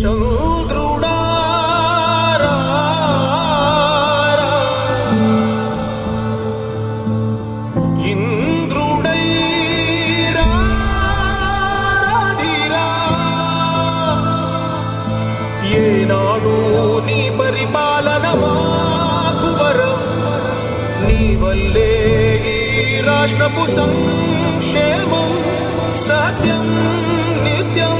చంద్రుడారా ఇంద్రుడై ఏనాడు నీ పరిపాలన మాకు నీ వల్లే ఈ రాష్ట్రపు సంక్షేమం సత్యం నిత్యం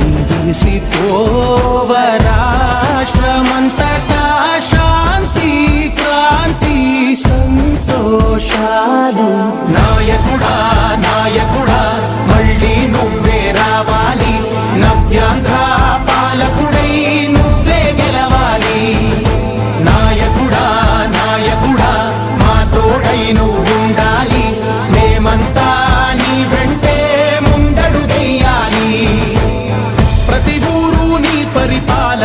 విరిసి రాష్ట్రమంతటా శాంతి క్రాంతి సంతోషాలు. నాయకుడా నాయకుడా మళ్ళీ నువ్వే రావాలి. నవ్యాంధ్ర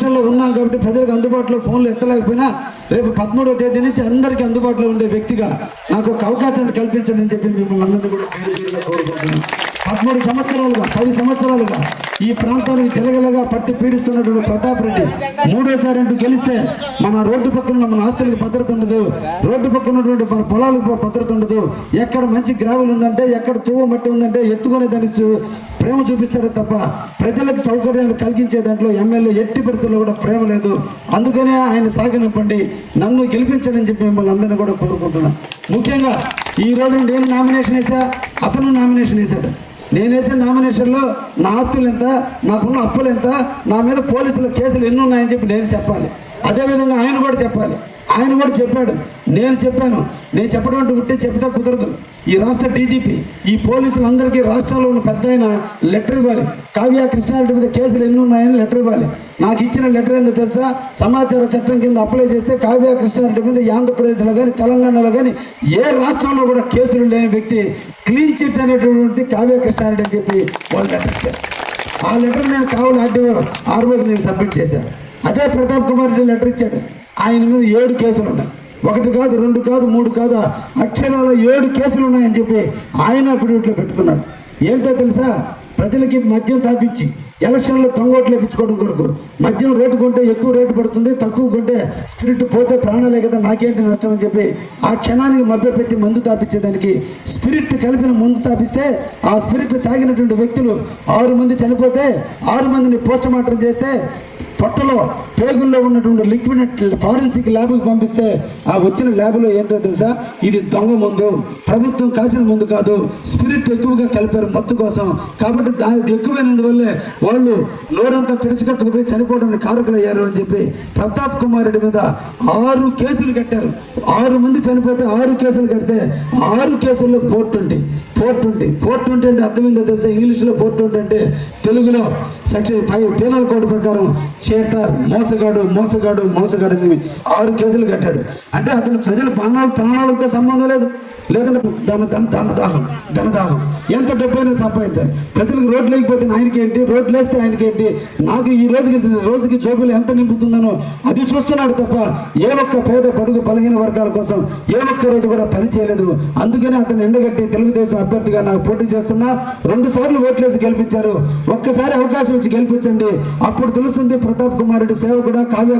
ఎలక్షన్లో ఉన్నాం కాబట్టి ప్రజలకు అందుబాటులో ఫోన్లు ఎత్తలేకపోయినా రేపు పదమూడవ తేదీ నుంచి అందరికీ అందుబాటులో ఉండే వ్యక్తిగా నాకు ఒక అవకాశాన్ని కల్పించండి అని చెప్పి మిమ్మల్ని అందరినీ కూడా పేరుగా కోరుకుంటున్నాను. పదమూడు సంవత్సరాలుగా పది సంవత్సరాలుగా ఈ ప్రాంతానికి తెలగలగా పట్టి పీడిస్తున్నటువంటి ప్రతాప్ రెడ్డి మూడోసారి అంటూ గెలిస్తే మన రోడ్డు పక్కన మన ఆస్తులకు భద్రత ఉండదు. రోడ్డు పక్కన ఉన్నటువంటి మన పొలాలకు భద్రత ఉండదు. ఎక్కడ మంచి గ్రావెల్ ఉందంటే ఎక్కడ తువ్వ మట్టి ఉందంటే ఎత్తుకునే దాన్ని చూ- ప్రేమ చూపిస్తాడే తప్ప ప్రజలకు సౌకర్యాలు కలిగించే దాంట్లో ఎమ్మెల్యే ఎట్టి పరిస్థితుల్లో కూడా ప్రేమ లేదు. అందుకనే ఆయన సాగనివ్వండి నన్ను గెలిపించాలని చెప్పి మిమ్మల్ని అందరినీ కూడా కోరుకుంటున్నాను ముఖ్యంగా ఈ రోజు నేను నామినేషన్ వేసా అతను నామినేషన్ వేశాడు. నేను వేసిన నామినేషన్లో నా ఆస్తులు ఎంత నాకున్న అప్పులు ఎంత నా మీద పోలీసుల కేసులు ఎన్ని ఉన్నాయని చెప్పి నేను చెప్పాలి. అదేవిధంగా ఆయన కూడా చెప్పాలి. ఆయన కూడా చెప్పాడు. నేను చెప్పాను. నేను చెప్పడం అంటే ఉంటే చెప్తే కుదరదు. ఈ రాష్ట్ర డీజీపీ ఈ పోలీసులందరికీ రాష్ట్రంలో ఉన్న పెద్ద ఆయన లెటర్ ఇవ్వాలి. కావ్య కృష్ణారెడ్డి మీద కేసులు ఎన్ని ఉన్నాయని లెటర్ ఇవ్వాలి. నాకు ఇచ్చిన లెటర్ ఏందో తెలుసా? సమాచార చట్టం కింద అప్లై చేస్తే కావ్య కృష్ణారెడ్డి మీద ఆంధ్రప్రదేశ్లో కానీ తెలంగాణలో కానీ ఏ రాష్ట్రంలో కూడా కేసులు లేని వ్యక్తి క్లీన్ చిట్ అనేటటువంటి కావ్య కృష్ణారెడ్డి అని చెప్పి వాళ్ళు లెటర్ ఇచ్చారు. ఆ లెటర్ నేను కావాలి ఆర్డీఓ ఆర్ఓకి నేను సబ్మిట్ చేశాను అదే ప్రతాప్ కుమార్ రెడ్డి లెటర్ ఇచ్చాడు. ఆయన మీద ఏడు కేసులు ఉన్నాయి. ఒకటి కాదు రెండు కాదు మూడు కాదు అక్షరాల ఏడు కేసులు ఉన్నాయని చెప్పి ఆయన అఫిడవిట్లో పెట్టుకున్నాడు. ఏంటో తెలుసా? ప్రజలకి మద్యం తాపించి ఎలక్షన్లో తొంగోట్లు వేపించుకోవడం కొరకు. మద్యం రేటు కొంటే ఎక్కువ రేటు పడుతుంది తక్కువ కొంటే స్పిరిట్ పోతే ప్రాణాలే కదా నాకేంటి నష్టం అని చెప్పి ఆ క్షణానికి మభ్యపెట్టి మందు తాపించేదానికి స్పిరిట్ కలిపిన మందు తాపిస్తే ఆ స్పిరిట్ తాగినటువంటి వ్యక్తులు ఆరు మంది చనిపోతే ఆరు మందిని పోస్టుమార్టం చేస్తే పొట్టలో పేగుల్లో ఉన్నటువంటి లిక్విడ్ ఫారెన్సిక్ ల్యాబ్కి పంపిస్తే ఆ వచ్చిన ల్యాబ్లో ఏంటో తెలుసా? ఇది దొంగ ముందు. ప్రభుత్వం కాసిన ముందు కాదు. స్పిరిట్ ఎక్కువగా కలిపారు మత్తు కోసం. కాబట్టి దాని ఎక్కువైనందువల్లే వాళ్ళు నోరంతా పిడిచికట్టుకుపోయి చనిపోవడానికి కారకులయ్యారు అని చెప్పి ప్రతాప్ కుమార్ రెడ్డి మీద ఆరు కేసులు కట్టారు. ఆరు మంది చనిపోతే ఆరు కేసులు కడితే ఆరు కేసుల్లో పోర్టు ఉంటాయి ఫోర్ ట్వంటీ ఫోర్ ట్వంటీ అంటే అర్థమైందో తెలుసా? ఇంగ్లీష్లో ఫోర్ ట్వంటీ అంటే తెలుగులో సెక్షన్ ఫైవ్ పీనల్ కోడ్ ప్రకారం చేటర్ మోసగాడు మోసగాడు మోసగాడు అని ఆరు కేసులు కట్టాడు. అంటే అతను ప్రజల ప్రాణాలు ప్రాణాలతో సంబంధం లేదు. లేదంటే ధన ధన ధనదాహం ధనదాహం ఎంత డబ్బైనా సంపాదించాలి. ప్రజలకు రోడ్లు లేకపోతే ఆయనకి ఏంటి? రోడ్లు వేస్తే ఆయనకి ఏంటి? నాకు ఈ రోజుకి రోజుకి జోబులు ఎంత నింపుతుందనో అది చూస్తున్నాడు తప్ప ఏ ఒక్క పేద పడుగు బలహీన వర్గాల కోసం ఏ ఒక్క రోజు కూడా పని చేయలేదు. అందుకనే అతను ఎండగట్టి తెలుగుదేశం అభ్యర్థిగా నాకు పోటీ చేస్తున్నా. రెండు సార్లు ఓట్లేసి గెలిపించారు. ఒక్కసారి అవకాశం ఇచ్చి గెలిపించండి. అప్పుడు తెలుస్తుంది ప్రతాప్ కుమార్ రెడ్డి సేవకుడా కావ్య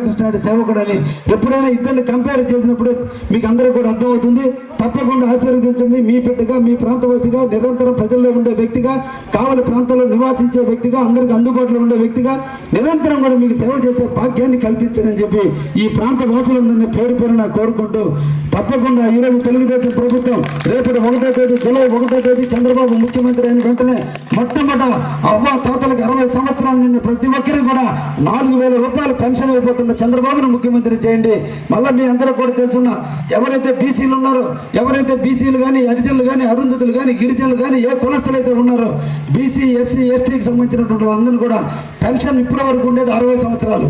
సేవ కూడా అని ఎప్పుడైనా ఇద్దరిని కంపేర్ చేసినప్పుడు మీకు అందరూ కూడా అర్థమవుతుంది. తప్పకుండా ఆశీర్వదించండి. మీ బిడ్డగా మీ ప్రాంతవాసిగా నిరంతరం ప్రజల్లో ఉండే వ్యక్తిగా కావలి ప్రాంతంలో నివాసించే వ్యక్తిగా అందరికి అందుబాటులో ఉండే వ్యక్తిగా నిరంతరం కూడా మీకు సేవ చేసే భాగ్యాన్ని కల్పించారని చెప్పి ఈ ప్రాంత వాసులందరినీ పేరు పేరున కోరుకుంటూ తప్పకుండా ఈరోజు తెలుగుదేశం ప్రభుత్వం రేపటి ఒకటో తేదీ జూలై ఒకటో తేదీ చంద్రబాబు ముఖ్యమంత్రి అయిన వెంటనే మొట్టమొదట అవ్వ తాతలకు అరవై సంవత్సరాలు నిన్న ప్రతి ఒక్కరికి కూడా నాలుగు వేల రూపాయలు పెన్షన్ అయిపోతున్న చంద్రబాబును ముఖ్యమంత్రి చేయండి. మళ్ళీ మీ అందరూ కూడా తెలుసున్న ఎవరైతే బీసీలు ఉన్నారో ఎవరైతే బీసీలు కానీ హరిజనులు కానీ అరుంధతులు కానీ గిరిజనులు కానీ ఏ కులస్తులు అయితే ఉన్నారో బీసీ ఎస్సీ ఎస్టీకి సంబంధించినటువంటి వాళ్ళందరూ కూడా పెన్షన్ ఇప్పటి వరకు ఉండేది అరవై సంవత్సరాలు.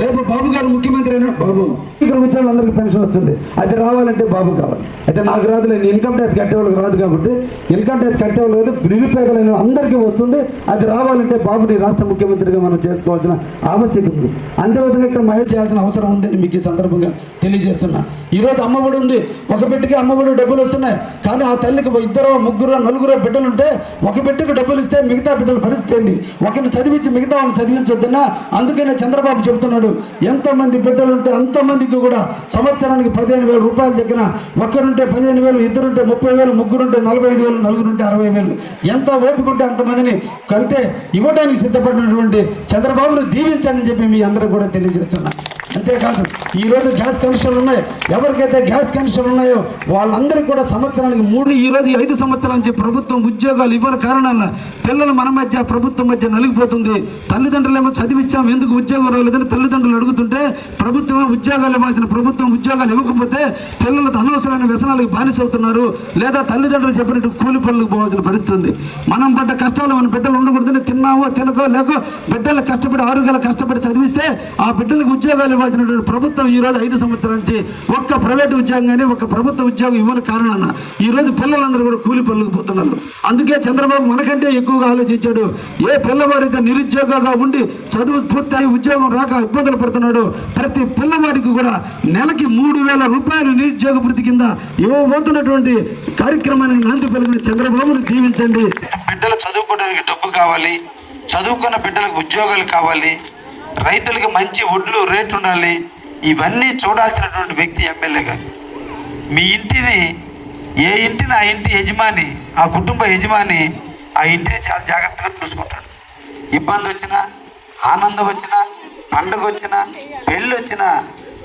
రేపు బాబు గారు ముఖ్యమంత్రి అయినా బాబు. ఇక్కడ వచ్చే వాళ్ళందరికీ పెన్షన్ వస్తుంది. అది రావాలంటే బాబు కావాలి. అయితే నాకు రాదు నేను ఇన్కమ్ ట్యాక్స్ కట్టేవాళ్ళకి రాదు కాబట్టి ఇన్కమ్ ట్యాక్స్ కట్టేవాళ్ళు లేదు నిరుపేదలైన అందరికీ వస్తుంది. అది రావాలంటే బాబుని రాష్ట్ర ముఖ్యమంత్రిగా మనం చేసుకోవాల్సిన ఆవశ్యకత ఉంది. అంతేవిధంగా ఇక్కడ మహిళ చేయాల్సిన అవసరం ఉందని మీకు ఈ సందర్భంగా తెలియజేస్తున్నా. ఈరోజు అమ్మఒడి ఉంది. ఒక బిడ్డకి అమ్మఒడి డబ్బులు వస్తున్నాయి. కానీ ఆ తల్లికి ఇద్దరు ముగ్గురు నలుగురు బిడ్డలు ఉంటే ఒక బిడ్డకు డబ్బులు ఇస్తే మిగతా బిడ్డల పరిస్థితి ఏంటి ఒకరిని చదివించి మిగతా వాళ్ళని చదివించొద్దన్నా అందుకనే చంద్రబాబు చెబుతున్నాడు ఎంతమంది బిడ్డలు ఉంటే అంతమందికి కూడా సంవత్సరానికి పదిహేను వేల రూపాయలు చెక్కిన ఒకరుంటే పదిహేను వేలు ఇద్దరుంటే ముప్పై వేలు ముగ్గురుంటే నలభై ఐదు వేలు నలుగురుంటే అరవై వేలు. ఎంత ఓపిక అంతమందిని కంటే ఇవ్వడానికి సిద్ధపడినటువంటి చంద్రబాబును దీవించండి అని చెప్పి మీ అందరూ కూడా తెలియజేస్తున్నా. అంతేకాదు ఈరోజు గ్యాస్ కనెక్షన్లు ఉన్నాయి. ఎవరికైతే గ్యాస్ కనెక్షన్లు ఉన్నాయో వాళ్ళందరికీ కూడా సంవత్సరానికి మూడు ఈ రోజు ఐదు సంవత్సరాల నుంచి ప్రభుత్వం ఉద్యోగాలు ఇవ్వని కారణాల పిల్లలు మన మధ్య ప్రభుత్వం మధ్య నలిగిపోతుంది. తల్లిదండ్రులేమో చదివించాం ఎందుకు ఉద్యోగం రాలేదని తల్లిదండ్రులు అడుగుతుంటే ప్రభుత్వమే ఉద్యోగాలు ఇవ్వాల్సిన ప్రభుత్వం ఉద్యోగాలు ఇవ్వకపోతే పిల్లలతో అనవసరమైన వ్యసనాలకు బానిస అవుతున్నారు లేదా తల్లిదండ్రులు చెప్పినట్టు కూలి పనులకు పోవాల్సిన పరిస్థితుంది మనం పడ్డ కష్టాలు మన బిడ్డలు ఉండకూడదని తిన్నామో తినకో లేకో బిడ్డలు కష్టపడి ఆరోగ్యాలు కష్టపడి చదివిస్తే ఆ బిడ్డలకు ఉద్యోగాలు ఇవ్వాల్సినటువంటి ప్రభుత్వం ఈ రోజు ఐదు సంవత్సరాల నుంచి ఒక్క ప్రైవేట్ ఉద్యోగం కానీ ఒక్క ప్రభుత్వ ఉద్యోగం ఇవ్వని కారణాన ఈ రోజు పిల్లలందరూ కూడా కూలి పనులకు పోతున్నారు. అందుకే చంద్రబాబు మనకంటే ఎక్కువగా ఆలోచించాడు. ఏ పిల్లవాడైతే నిరుద్యోగంగా ఉండి చదువు పూర్తయి ఉద్యోగం రాక ఇబ్బందులు పడుతున్నాడు. ప్రతి పిల్లవాడికి కూడా నెలకి మూడు వేల రూపాయలు నిరుద్యోగ వృత్తి కింద ఇవ్వబోతున్నటువంటి కార్యక్రమానికి నాంది పలికిన చంద్రబాబును దీవించండి. బిడ్డలు చదువుకోవడానికి డబ్బు కావాలి. చదువుకున్న బిడ్డలకు ఉద్యోగాలు కావాలి. రైతులకు మంచి ఒడ్లు రేటు ఉండాలి. ఇవన్నీ చూడాల్సినటువంటి వ్యక్తి ఎమ్మెల్యే గారు. మీ ఇంటిని ఏ ఇంటిని ఆ ఇంటి యజమాని ఆ కుటుంబ యజమాని ఆ ఇంటిని చాలా జాగ్రత్తగా చూసుకుంటాడు. ఇబ్బంది వచ్చినా ఆనందం వచ్చినా పండుగ వచ్చినా పెళ్ళి వచ్చినా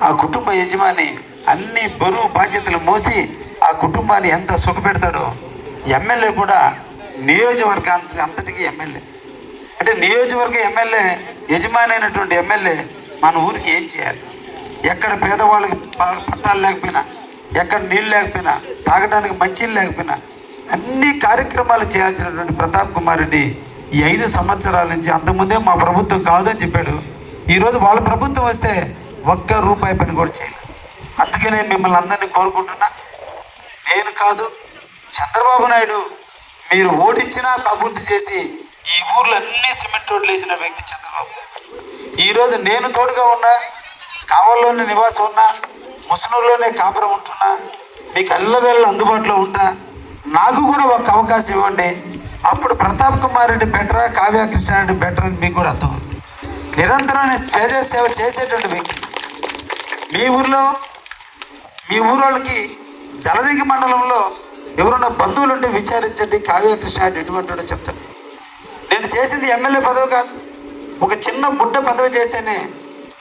ఆ కుటుంబ యజమాని అన్ని బరువు బాధ్యతలు మోసి ఆ కుటుంబాన్ని ఎంత సుఖపెడతాడో. ఎమ్మెల్యే కూడా నియోజకవర్గ అంతటికీ ఎమ్మెల్యే. అంటే నియోజకవర్గ ఎమ్మెల్యే యజమాని అయినటువంటి ఎమ్మెల్యే మన ఊరికి ఏం చేయాలి? ఎక్కడ పేదవాళ్ళకి పట్టాలు లేకపోయినా ఎక్కడ నీళ్ళు లేకపోయినా తాగడానికి మంచినీళ్ళు లేకపోయినా అన్ని కార్యక్రమాలు చేయాల్సినటువంటి ప్రతాప్ కుమార్ రెడ్డి ఈ ఐదు సంవత్సరాల నుంచి అంతకుముందే మా ప్రభుత్వం కాదని చెప్పాడు. ఈరోజు వాళ్ళ ప్రభుత్వం వస్తే ఒక్క రూపాయి పని కూడా చేయలేదు. అందుకనే మిమ్మల్ని అందరినీ కోరుకుంటున్నా. నేను కాదు చంద్రబాబు నాయుడు మీరు ఓడించినా అభివృద్ధి చేసి ఈ ఊర్లో అన్ని సిమెంట్ రోడ్లు వేసిన వ్యక్తి చంద్రబాబు నాయుడు. ఈరోజు నేను తోడుగా ఉన్నా కావల్లోనే నివాసం ఉన్నా ముసునూరులోనే కాపురం ఉంటున్నా మీకు అల్లవేళ అందుబాటులో ఉంటా నాకు కూడా ఒక అవకాశం ఇవ్వండి. అప్పుడు ప్రతాప్ కుమార్ రెడ్డి బెటరా కావ్య కృష్ణారెడ్డి బెటర్ అని మీకు కూడా అర్థం నిరంతరం పేద ప్రజా సేవ చేసేటువంటి వ్యక్తి. మీ ఊర్లో మీ ఊరోళ్ళకి జలదిగి మండలంలో ఎవరున్న బంధువులు ఉంటే విచారించండి. కావ్య కృష్ణ ఎటువంటి చెప్తాను నేను చేసింది ఎమ్మెల్యే పదవి కాదు. ఒక చిన్న బుడ్డ పదవి చేస్తేనే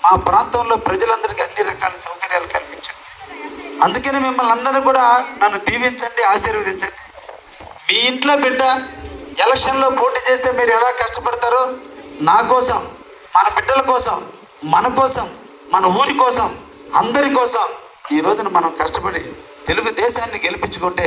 మా ప్రాంతంలో ప్రజలందరికీ అన్ని రకాల సౌకర్యాలు కల్పించండి. అందుకని మిమ్మల్ని అందరూ కూడా నన్ను దీవించండి ఆశీర్వదించండి. మీ ఇంట్లో బిడ్డ ఎలక్షన్లో పోటీ చేస్తే మీరు ఎలా కష్టపడతారో నా కోసం మన బిడ్డల కోసం మన కోసం మన ఊరి కోసం అందరి కోసం ఈ రోజున మనం కష్టపడి తెలుగుదేశాన్ని గెలిపించుకుంటే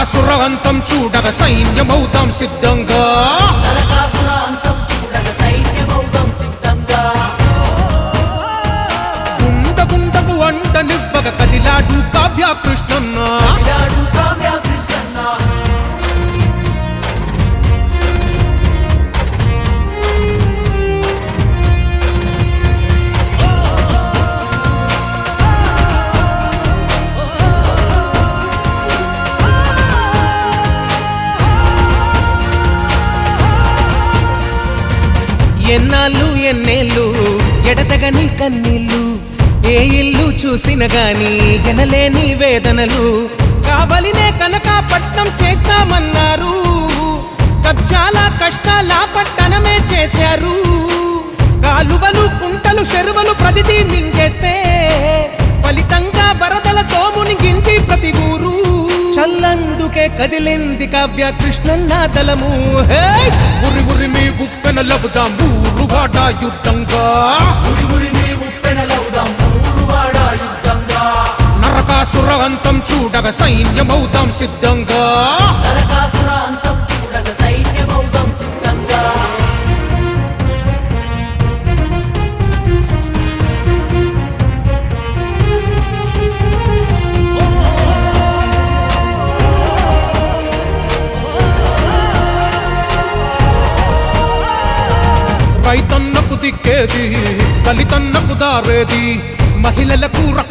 నరకాసుర చూడగ సైన్యమవుతాం సిద్ధంగా. ఎడతగని కన్నీళ్ళు. ఏ ఇల్లు చూసిన గాని ఎనలేని వేదనలు. కావలినే కనక పట్టం చేస్తామన్నారు. చాలా కష్టాల పట్టణమే చేశారు. కాలువలు కుంటలు చెరువులు ప్రతిదీ మింగేస్తే ఫలితంగా వరదలతో మునిగింటి ప్రతి ఊరు. చల్లందుకే కదిలింది కావ్య కృష్ణన్న దళము హే! ఉరి ఉరి మీ ఉప్పెన లబుదాం ఊరు వాడ యుద్ధంగా. నరకాసుర అంతం చూడగ సైన్యమవుతాం సిద్ధంగా. రైతన్నకు దిక్కేది దళితన్నకు దారేది మహిళలకు రక్ష